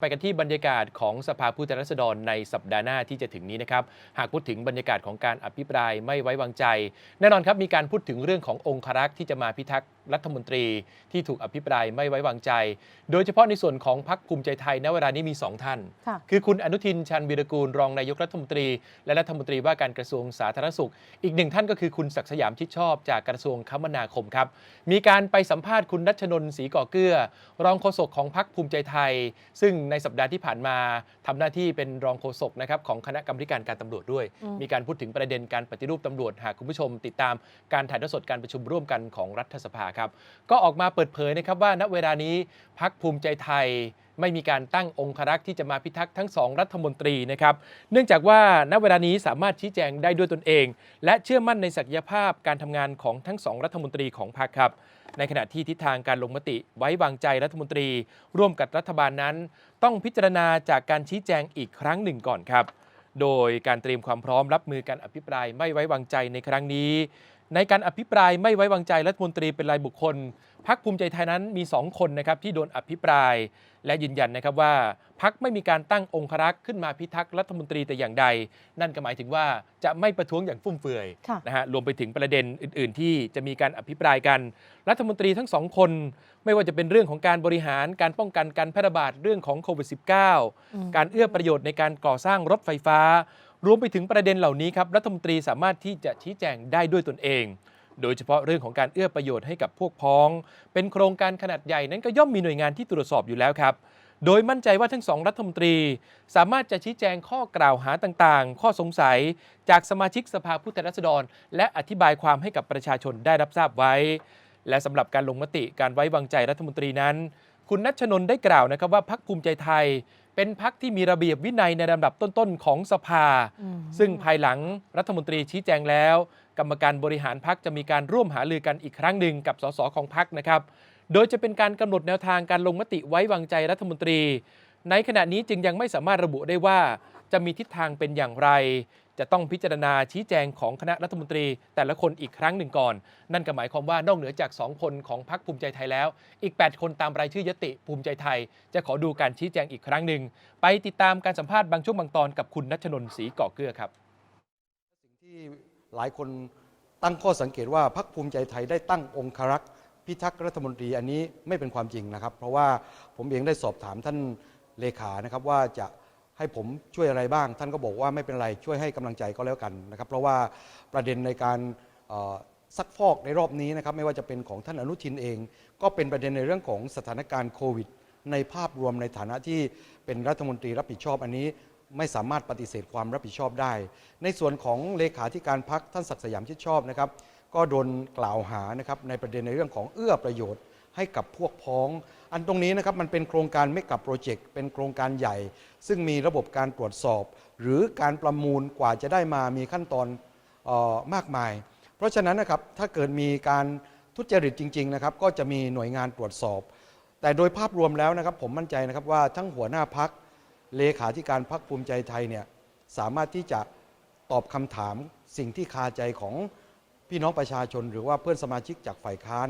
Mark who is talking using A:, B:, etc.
A: ไปกันที่บรรยากาศของสภาผู้แทนราษฎรในสัปดาห์หน้าที่จะถึงนี้นะครับ หากพูดถึงบรรยากาศของการอภิปรายไม่ไว้วางใจ แน่นอนครับมีการพูดถึงเรื่องขององครักษ์ที่จะมาพิทักษ์ รัฐมนตรีที่ถูกอภิปรายไม่ไว้วางใจ โดยเฉพาะในส่วนของพรรคภูมิใจไทยณเวลานี้มีสองท่าน
B: ค่ะ
A: คือคุณอนุทินชาญวีรกูลรองนายกรัฐมนตรี และรัฐมนตรีว่าการกระทรวงสาธารณสุข อีกหนึ่งท่านก็คือคุณศักดิ์สยามชิดชอบจากกระทรวงคมนาคมครับ มีการไปสัมภาษณ์คุณนัชนนท์ศรีก่อเกื้อ รองโฆษกของพรรคภูมิใจไทย ซึ่งในสัปดาห์ที่ผ่านมาทำหน้าที่เป็นรองโฆษกนะครับของคณะกรรมการการตำรวจด้วย
B: อืม
A: มีการพูดถึงประเด็นการปฏิรูปตำรวจหากคุณผู้ชม ติดตามการถ่ายทอดสดการประชุมร่วมกันของรัฐสภาครับก็ออกมาเปิดเผยนะครับว่าณเวลานี้พักภูมิใจไทยไม่มีการตั้งองครักษ์ที่จะมาพิทักษ์ทั้งสองรัฐมนตรีนะครับ เนื่องจากว่าณเวลานี้สามารถชี้แจงได้ด้วยตนเอง และเชื่อมั่นในศักยภาพการทำงานของทั้งสองรัฐมนตรีของพรรคครับ ในขณะที่ทิศทางการลงมติไว้วางใจรัฐมนตรี ร่วมกับรัฐบาลนั้น ต้องพิจารณาจากการชี้แจงอีกครั้งหนึ่งก่อนครับ โดยการเตรียมความพร้อมรับมือการอภิปรายไม่ไว้วางใจในครั้งนี้ ในการอภิปรายไม่ไว้วางใจรัฐมนตรีเป็นรายบุคคลพักภูมิใจไทยนั้นมี 2 คนนะครับที่โดนอภิปราย และยืนยันนะครับว่าพักไม่มีการตั้งองครักษ์ขึ้นมาพิทักษ์รัฐมนตรีแต่อย่างใด นั่นก็หมายถึงว่าจะไม่ประท้วงอย่างฟุ่มเฟือย
B: ค่ะ
A: นะฮะรวมไปถึงประเด็นอื่น ๆ ที่จะมีการอภิปรายกัน รัฐมนตรีทั้งสองคน ไม่ว่าจะเป็นเรื่องของการบริหารการป้องกันการแพร่ระบาดเรื่องของโควิด -19
B: อืม
A: การเอื้อประโยชน์ในการก่อสร้างรถไฟฟ้า รวมไปถึงประเด็นเหล่านี้ครับรัฐมนตรีสามารถที่จะชี้แจงได้ด้วยตนเอง โดยเฉพาะเรื่องของการเอื้อประโยชน์ให้กับพวกพ้อง เป็นโครงการขนาดใหญ่นั้นก็ย่อมมีหน่วยงานที่ตรวจสอบอยู่แล้วครับ โดยมั่นใจว่าทั้งสองรัฐมนตรี สามารถจะชี้แจงข้อกล่าวหาต่างๆ ข้อสงสัย จากสมาชิกสภาผู้แทนราษฎร และอธิบายความให้กับประชาชนได้รับทราบไว้ และสำหรับการลงมติการไว้วางใจรัฐมนตรีนั้น คุณนัชนนท์ได้กล่าวนะครับว่าพักภูมิใจไทย เป็นพักที่มีระเบียบวินัยในลำดับต้นๆของสภา
B: อืม
A: ซึ่งภายหลังรัฐมนตรีชี้แจงแล้ว กรรมการบริหารพักจะมีการร่วมหารือกันอีกครั้งหนึ่งกับสสของพักนะครับ โดยจะเป็นการกำหนดแนวทางการลงมติไว้วางใจรัฐมนตรี ในขณะนี้จึงยังไม่สามารถระบุได้ว่า จะมีทิศทางเป็นอย่างไร จะต้องพิจารณาชี้แจงของคณะรัฐมนตรี แต่ละคนอีกครั้งหนึ่งก่อน นั่นก็หมายความว่านอกเหนือจาก 2 คนของพรรคภูมิใจไทยแล้ว อีก 8 คนตามรายชื่อยติภูมิใจไทย จะขอดูการชี้แจงอีกครั้งหนึ่งไปติดตามการสัมภาษณ์บางช่วงบางตอนกับคุณนัชนนท์ศรีก่อเกลือครับ
C: สิ่งที่หลายคนตั้งข้อสังเกตว่าพรรคภูมิใจไทยได้ตั้งองครักษ์พิทักษ์รัฐมนตรีอันนี้ไม่เป็นความจริงนะครับ เพราะว่าผมเองได้สอบถามท่านเลขานะครับว่าจะ ให้ผมช่วยอะไรบ้าง ท่านก็บอกว่าไม่เป็นไรช่วยให้กำลังใจก็แล้วกันนะครับเพราะว่าประเด็นในการซักฟอกในรอบนี้นะครับไม่ว่าจะเป็นของท่านอนุทินเอง ก็เป็นประเด็นในเรื่องของสถานการณ์โควิด ในภาพรวมในฐานะที่เป็นรัฐมนตรีรับผิดชอบอันนี้ไม่สามารถปฏิเสธความรับผิดชอบได้ ในส่วนของเลขาธิการพักท่านศักดิ์สยามชิดชอบนะครับ ก็โดนกล่าวหานะครับในประเด็นในเรื่องของเอื้อประโยชน์ ให้กับพวกพ้อง อันตรงนี้นะครับมันเป็นโครงการไม่กับโปรเจกต์เป็นโครงการใหญ่ ซึ่งมีระบบการตรวจสอบ หรือการประมูลกว่าจะได้มามีขั้นตอนออมากมาย เพราะฉะนั้นนะครับถ้าเกิดมีการทุจริตจริงๆนะครับก็จะมีหน่วยงานตรวจสอบ แต่โดยภาพรวมแล้วนะครับผมมั่นใจนะครับว่าทั้งหัวหน้าพักเลขาธิการพักภูมิใจไทยเนี่ยสามารถที่จะตอบคำถามสิ่งที่คาใจของพี่น้องประชาชน หรือว่าเพื่อนสมาชิกจากฝ่ายค้าน